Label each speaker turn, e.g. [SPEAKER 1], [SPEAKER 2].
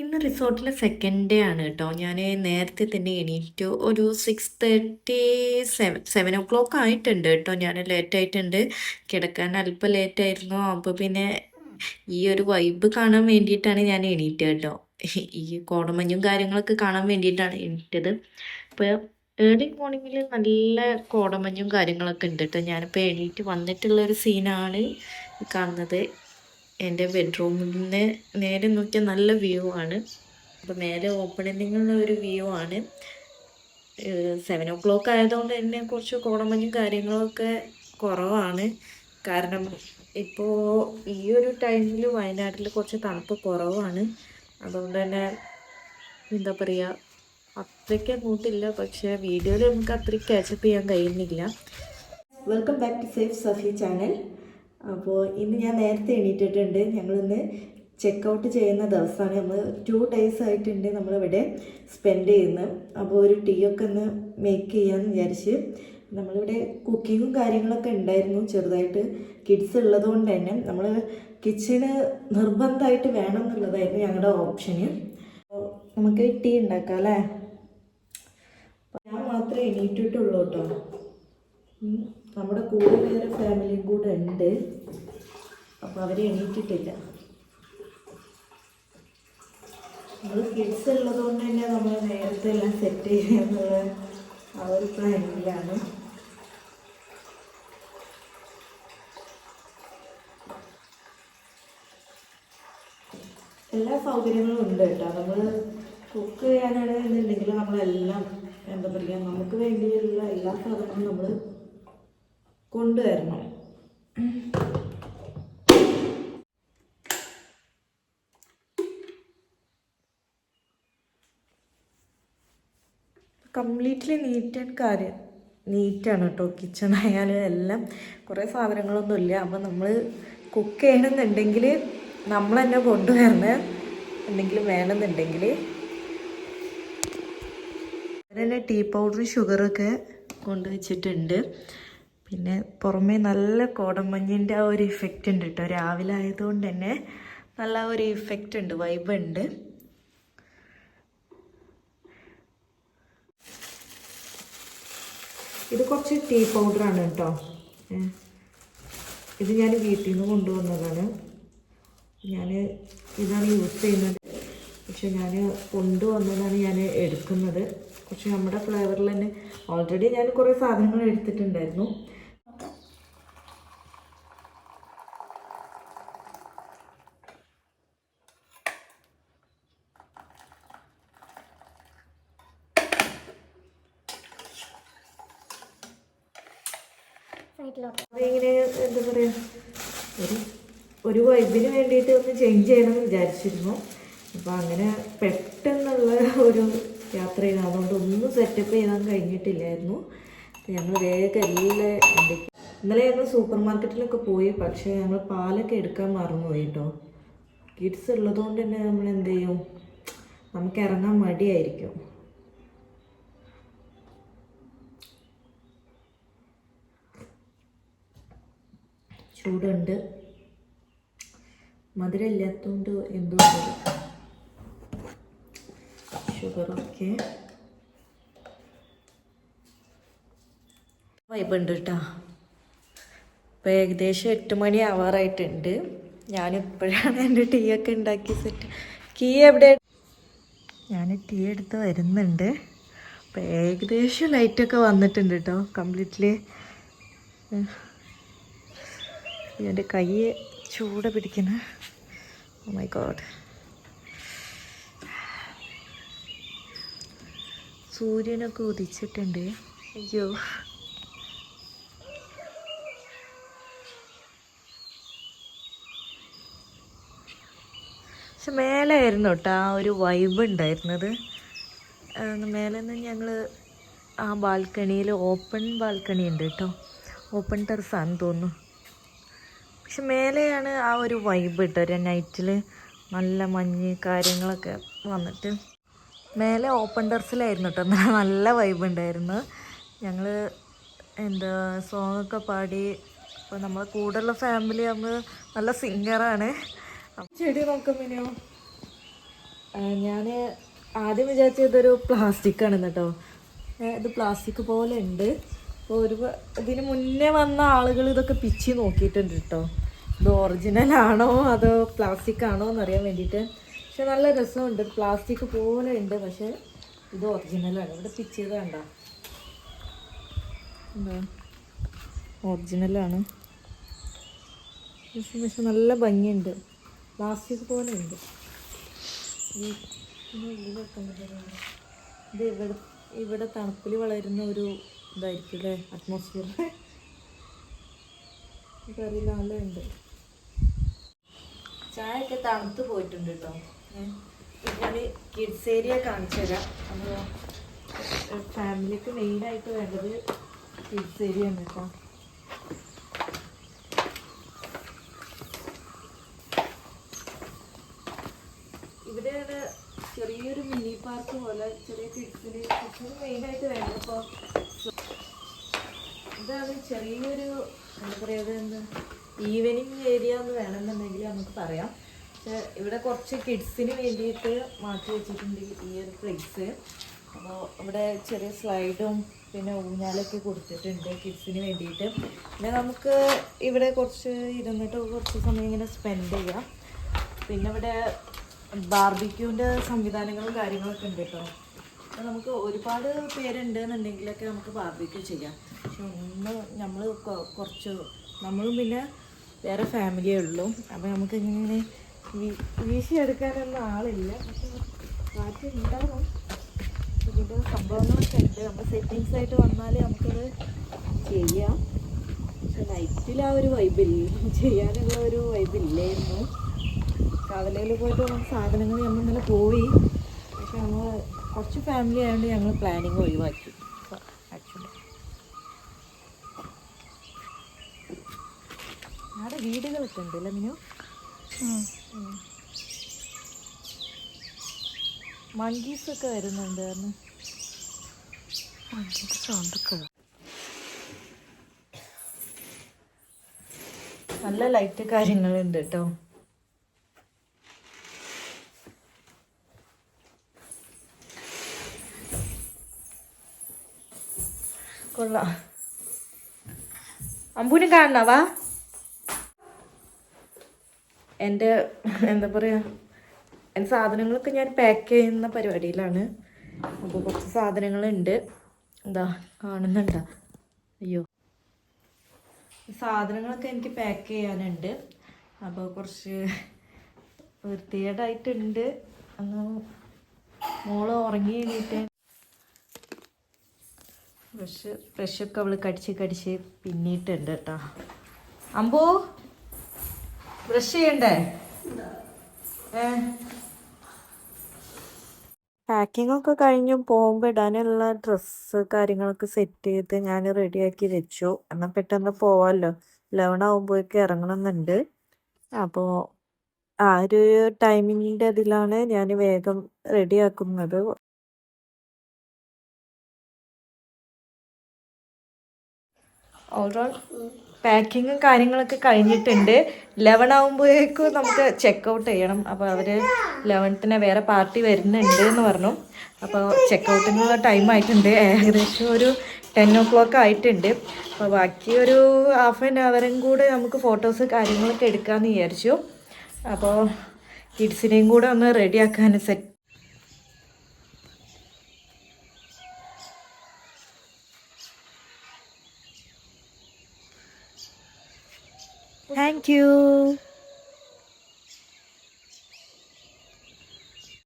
[SPEAKER 1] ഇന്ന് റിസോർട്ടിലെ second day ആണ് കേട്ടോ. ഞാൻ നേരത്തെ തന്നെ എണീറ്റു. ഒരു six thirty seven seven o'clock ആയിട്ടുണ്ട് കേട്ടോ. ഞാൻ ലേറ്റ് ആയിട്ടുണ്ട്. കിടക്കാൻ അല്പം ലേറ്റ് ആയിരുന്നു. അപ്പോൾ പിന്നെ ഈ ഒരു വൈബ് കാണാൻ വേണ്ടിയിട്ടാണ് ഞാൻ എണീറ്റത് കേട്ടോ. ഈ കോടമഞ്ഞും കാര്യങ്ങളൊക്കെ കാണാൻ വേണ്ടിയിട്ടാണ് എണീറ്റത്. അപ്പോൾ ഏർലി മോർണിംഗിൽ നല്ല കോടമഞ്ഞും കാര്യങ്ങളൊക്കെ ഉണ്ട് കേട്ടോ. ഞാനിപ്പോൾ എണീറ്റ് വന്നിട്ടുള്ള ഒരു സീനാണ് കാണുന്നത്. എന്റെ ബെഡ്റൂമിൽ നിന്ന് നേരെ നോക്കിയാൽ നല്ല വ്യൂ ആണ്. അപ്പോൾ മേലെ ഓപ്പണിങ്ങിലുള്ള ഒരു വ്യൂ ആണ്. സെവൻ ഓ ക്ലോക്ക് ആയതുകൊണ്ട് തന്നെ കുറച്ച് കോടമഞ്ഞും കാര്യങ്ങളൊക്കെ കുറവാണ്. കാരണം ഇപ്പോൾ ഈ ഒരു ടൈമിൽ വയനാട്ടിൽ കുറച്ച് തണുപ്പ് കുറവാണ്. അതുകൊണ്ട് തന്നെ എന്താ പറയുക അത്രയ്ക്ക് അങ്ങോട്ടില്ല. പക്ഷേ വീഡിയോയിൽ നമുക്ക് അത്രയ്ക്ക് ക്യാച്ചപ്പ് ചെയ്യാൻ കഴിയുന്നില്ല. Welcome back to safe Safi channel അപ്പോൾ ഇന്ന് ഞാൻ നേരത്തെ എണീറ്റിട്ടുണ്ട്. ഞങ്ങളിന്ന് ചെക്കൗട്ട് ചെയ്യുന്ന ദിവസമാണ്. നമ്മൾ ടു ഡേയ്സ് ആയിട്ടുണ്ട് നമ്മളിവിടെ സ്പെൻഡ് ചെയ്യുന്നത്. അപ്പോൾ ഒരു ടീ ഒക്കെ ഒന്ന് മേക്ക് ചെയ്യാമെന്ന് വിചാരിച്ച് നമ്മളിവിടെ കുക്കിങ്ങും കാര്യങ്ങളൊക്കെ ഉണ്ടായിരുന്നു. ചെറുതായിട്ട് കിഡ്സ് ഉള്ളതുകൊണ്ട് തന്നെ. നമ്മൾ കിച്ചണ് നിർബന്ധമായിട്ട് വേണം എന്നുള്ളതായിരുന്നു ഞങ്ങളുടെ ഓപ്ഷന് അപ്പോൾ നമുക്ക് ടീ ഉണ്ടാക്കാം അല്ലേ? ഞാൻ മാത്രമേ എണീറ്റിട്ടുള്ളൂ കേട്ടോ. നമ്മുടെ കൂടെ വേറെ ഫാമിലിയും കൂടെ ഉണ്ട്. അപ്പോൾ അവരെ എണീറ്റിട്ടില്ല. നമ്മൾ കിഡ്സ് ഉള്ളത് കൊണ്ട് തന്നെ നമ്മൾ നേരത്തെ എല്ലാം സെറ്റ് ചെയ്യാന്നുള്ള ആ ഒരു എല്ലാ സൗകര്യങ്ങളും ഉണ്ട് കേട്ടോ. നമ്മൾ കുക്ക് ചെയ്യാനാണെന്നുണ്ടെങ്കിൽ നമ്മളെല്ലാം എന്താ പറയുക നമുക്ക് വേണ്ടിയുള്ള എല്ലാ സാധനങ്ങളും നമ്മൾ കൊണ്ടുവരണം. കംപ്ലീറ്റ്ലി നീറ്റ് ആൻഡ് കാര്യം. നീറ്റാണ് കേട്ടോ കിച്ചൺ ആയാലും എല്ലാം. കുറേ സാധനങ്ങളൊന്നും ഇല്ല. അപ്പം നമ്മൾ കുക്ക് ചെയ്യണമെന്നുണ്ടെങ്കിൽ നമ്മൾ തന്നെ കൊണ്ടുവരണം എന്തെങ്കിലും വേണമെന്നുണ്ടെങ്കിൽ. തന്നെ ടീ പൗഡർ ഷുഗറൊക്കെ കൊണ്ടുവച്ചിട്ടുണ്ട്. പിന്നെ പുറമേ നല്ല കോടമഞ്ഞിന്റെ ആ ഒരു ഇഫക്റ്റ് ഉണ്ട് കേട്ടോ രാവിലെ ആയതുകൊണ്ട് തന്നെ നല്ല ഒരു ഇഫക്റ്റ് ഉണ്ട് വൈബ് ഉണ്ട്. ഇത് കുറച്ച് ടീ പൗഡറാണ് കേട്ടോ. ഇത് ഞാൻ വീട്ടിൽ നിന്ന് കൊണ്ടുവന്നതാണ്. ഞാൻ ഇതാണ് യൂസ് ചെയ്യുന്നത്. പക്ഷെ ഞാൻ കൊണ്ടുവന്നതാണ് ഞാൻ എടുക്കുന്നത്. പക്ഷെ നമ്മുടെ ഫ്ലേവറിൽ തന്നെ ഓൾറെഡി ഞാൻ കുറേ സാധനങ്ങൾ എടുത്തിട്ടുണ്ടായിരുന്നു. എന്താ ഒരു ഒരു വൈബിന് വേണ്ടിയിട്ട് ഒന്ന് ചേഞ്ച് ചെയ്യണമെന്ന് വിചാരിച്ചിരുന്നു. അപ്പോൾ അങ്ങനെ പെട്ടെന്നുള്ള ഒരു യാത്രയാണ്. അതുകൊണ്ട് ഒന്നും സെറ്റപ്പ് ചെയ്യാൻ കഴിഞ്ഞിട്ടില്ലായിരുന്നു. ഞങ്ങൾ വേഗം എല്ലാം എന്തൊക്കെ ഇന്നലെ ഞങ്ങൾ സൂപ്പർ മാർക്കറ്റിലൊക്കെ പോയി. പക്ഷേ ഞങ്ങൾ പാലൊക്കെ എടുക്കാൻ മറന്നുപോയി കേട്ടോ കിഡ്സ് ഉള്ളതുകൊണ്ട് തന്നെ നമ്മൾ എന്ത് ചെയ്യും? നമുക്ക് ഇറങ്ങാൻ മടിയായിരിക്കും. ചൂടുണ്ട്. മധുരം ഇല്ലാത്തതുകൊണ്ട് എന്തോ ഷുഗറൊക്കെ. വൈബ് ഉണ്ട് കേട്ടോ. ഇപ്പം ഏകദേശം എട്ട് മണി ആവാറായിട്ടുണ്ട്. ഞാനിപ്പോഴാണ് എന്റെ ടീ ഒക്കെ ഉണ്ടാക്കി സെറ്റ്. കീ എവിടെ? ഞാൻ ടീ എടുത്ത് വരുന്നുണ്ട്. അപ്പം ഏകദേശം ലൈറ്റൊക്കെ വന്നിട്ടുണ്ട് കേട്ടോ. കംപ്ലീറ്റ്ലി. എന്റെ കയ്യെ ചൂട് പിടിക്കുന്ന. മൈ ഗോഡ് സൂര്യനൊക്കെ ഉദിച്ചിട്ടുണ്ട്. അയ്യോ. പക്ഷെ മേലെ ആയിരുന്നു കേട്ടോ ആ ഒരു വൈബ് ഉണ്ടായിരുന്നത്. മേലെ നിന്ന് ഞങ്ങൾ ആ ബാൽക്കണിയിൽ ഓപ്പൺ ബാൽക്കണി ഉണ്ട് കേട്ടോ. ഓപ്പൺ ടെറസാന്ന് തോന്നുന്നു. പക്ഷെ മേലെയാണ് ആ ഒരു വൈബ് കേട്ടോ നൈറ്റിൽ നല്ല മഞ്ഞ് കാര്യങ്ങളൊക്കെ വന്നിട്ട്. മേലെ ഓപ്പൺ ടെറസിലായിരുന്നു കേട്ടോ നല്ല- വൈബ് ഉണ്ടായിരുന്നു ഞങ്ങൾ എന്താ സോങ്ങൊക്കെ പാടി അപ്പോൾ നമ്മളെ കൂടെയുള്ള ഫാമിലി നമ്മൾ നല്ല സിംഗറാണ് ചെടി നോക്കുമ്പോഴോ ഞാൻ ആദ്യം വിചാരിച്ചത് ഇതൊരു പ്ലാസ്റ്റിക് ആണ് കേട്ടോ ഇത് പ്ലാസ്റ്റിക് പോലെ ഉണ്ട് അപ്പോൾ ഒരു ഇതിന് മുന്നേ വന്ന ആളുകൾ ഇതൊക്കെ പിച്ചി നോക്കിയിട്ടുണ്ട് കേട്ടോ ഇത് ഒറിജിനൽ ആണോ അതോ പ്ലാസ്റ്റിക് ആണോ എന്നറിയാൻ വേണ്ടിയിട്ട്. പക്ഷെ നല്ല രസമുണ്ട്. പ്ലാസ്റ്റിക് പോലെ ഉണ്ട്. പക്ഷെ ഇത് ഒറിജിനലാണ് ഇവിടെ പിച്ചിയത് കണ്ട? എന്താ? ഒറിജിനലാണ് പക്ഷെ നല്ല ഭംഗിയുണ്ട്. പ്ലാസ്റ്റിക് പോലെ ഉണ്ട്. ഇത് ഇവിടെ ഇവിടെ തണുപ്പിൽ വളരുന്ന ഒരു ഇതായിരിക്കും അല്ലേ? അറ്റ്മോസ്ഫിയർ അറിയില്ല നല്ല ഉണ്ട്. ചായ ഒക്കെ തണുത്ത് പോയിട്ടുണ്ട് കേട്ടോ ഞാൻ കിഡ്സ് ഏരിയ കാണിച്ചു തരാം. അപ്പോൾ ഫാമിലിക്ക് മെയിനായിട്ട് വേണ്ടത് കിഡ്സ് ഏരിയ ആണ് കേട്ടോ ഇവിടെയാണ് ചെറിയൊരു മിനി പാർക്ക് പോലെ ചെറിയ കിഡ്സിന് കിഡ്സിന് മെയിനായിട്ട് വേണ്ടത് അപ്പോൾ ഇതാണ് ചെറിയൊരു എന്താ പറയുക എന്താ ഈവനിങ് ഏരിയ എന്ന് വേണമെന്നുണ്ടെങ്കിൽ നമുക്ക് പറയാം. പക്ഷെ ഇവിടെ കുറച്ച് കിഡ്സിന് വേണ്ടിയിട്ട് മാറ്റി വെച്ചിട്ടുണ്ട് ഈ ഒരു പ്ലേസ് അപ്പോൾ ഇവിടെ ചെറിയ സ്ലൈഡും പിന്നെ ഊഞ്ഞാലൊക്കെ കൊടുത്തിട്ടുണ്ട് കിഡ്സിന് വേണ്ടിയിട്ട്. പിന്നെ നമുക്ക് ഇവിടെ കുറച്ച് ഇരുന്നിട്ട് കുറച്ച് സമയം ഇങ്ങനെ സ്പെൻഡ് ചെയ്യാം. പിന്നെ ഇവിടെ ബാർബിക്യൂവിന്റെ സംവിധാനങ്ങളും കാര്യങ്ങളൊക്കെ ഉണ്ട് കേട്ടോ. അപ്പോൾ നമുക്ക് ഒരുപാട് പേരുണ്ട് എന്നുണ്ടെങ്കിലൊക്കെ നമുക്ക് ബാർബിക്യൂ ചെയ്യാം. പക്ഷെ ഒന്ന് നമ്മൾ കുറച്ച് നമ്മളും പിന്നെ വേറെ ഫാമിലിയേ ഉള്ളൂ. അപ്പോൾ നമുക്ക് ഇങ്ങനെ വീശി എടുക്കാനൊന്നും ആളില്ല. പക്ഷെ ഉണ്ടാവും. ഇതിന്റെ സംഭവങ്ങളൊക്കെ ഉണ്ട്. നമ്മൾ സെറ്റിങ്സ് ആയിട്ട് വന്നാൽ നമുക്കത് ചെയ്യാം. പക്ഷെ നൈറ്റിൽ ആ ഒരു വൈബില്ല ചെയ്യാനുള്ള ഒരു വൈബില്ലായിരുന്നു കവലയിൽ പോയിട്ട് നമുക്ക് സാധനങ്ങൾ നമ്മൾ ഇന്നലെ പോയി. പക്ഷെ നമ്മൾ കുറച്ച് ഫാമിലി ആയതുകൊണ്ട് ഞങ്ങൾ പ്ലാനിങ് ഒഴിവാക്കി. വീടുകളൊക്കെ ഉണ്ട് അല്ലേ മിനു? മങ്കീസ് ഒക്കെ വരുന്നുണ്ട് നല്ല ലൈറ്റ് കാര്യങ്ങളുണ്ട് കേട്ടോ. കൊള്ളാം. അമ്പൂന് കാണണവാ എന്റെ എന്താ പറയുക എന്റെ സാധനങ്ങളൊക്കെ ഞാൻ പാക്ക് ചെയ്യുന്ന പരിപാടിയിലാണ്. അപ്പോൾ കുറച്ച് സാധനങ്ങളുണ്ട്. എന്താ കാണുന്നുണ്ടോ? അയ്യോ. സാധനങ്ങളൊക്കെ എനിക്ക് പാക്ക് ചെയ്യാനുണ്ട്. അപ്പോൾ കുറച്ച് വൃത്തികേടായിട്ടുണ്ട്. അന്ന് മോൾ ഉറങ്ങി കഴിഞ്ഞിട്ട് ബ്രഷ് ബ്രഷൊക്കെ അവൾ കടിച്ച് കടിച്ച് പിന്നിട്ടുണ്ട് കേട്ടോ. അമ്പോ! ബ്രഷ് ചെയ്യണ്ടേ? ഏ? പാക്കിംഗ് ഒക്കെ കഴിഞ്ഞു പോകുമ്പോൾ ഇടാനുള്ള ഡ്രസ്സ് കാര്യങ്ങളൊക്കെ സെറ്റ് ചെയ്ത് ഞാൻ റെഡിയാക്കി വെച്ചു. എന്നാൽ പെട്ടെന്ന് പോവാമല്ലോ ലെവൺ ആകുമ്പോഴേക്ക് ഇറങ്ങണമെന്നുണ്ട്. അപ്പോൾ ആ ഒരു ടൈമിങ്ങിന്റെ അതിലാണ് ഞാൻ വേഗം റെഡിയാക്കുന്നത് ഓവറോൾ പാക്കിങ്ങും കാര്യങ്ങളൊക്കെ കഴിഞ്ഞിട്ടുണ്ട്. ലെവൻ ആകുമ്പോഴേക്കും നമുക്ക് ചെക്ക് ഔട്ട് ചെയ്യണം. അപ്പോൾ അവർ ലെവൻത്തിന് വേറെ പാർട്ടി വരുന്നുണ്ട് എന്ന് പറഞ്ഞു അപ്പോൾ ചെക്ക് ഔട്ടിനുള്ള ടൈം ആയിട്ടുണ്ട്. ഏകദേശം ഒരു ടെൻ ഓ ക്ലോക്ക് ആയിട്ടുണ്ട്. അപ്പോൾ ബാക്കി ഒരു ഹാഫ് ആൻ അവറും കൂടെ നമുക്ക് ഫോട്ടോസ് കാര്യങ്ങളൊക്കെ എടുക്കാമെന്ന് വിചാരിച്ചു. അപ്പോൾ കിഡ്സിനെയും കൂടെ ഒന്ന് റെഡിയാക്കാൻ സെറ്റ് Thank you.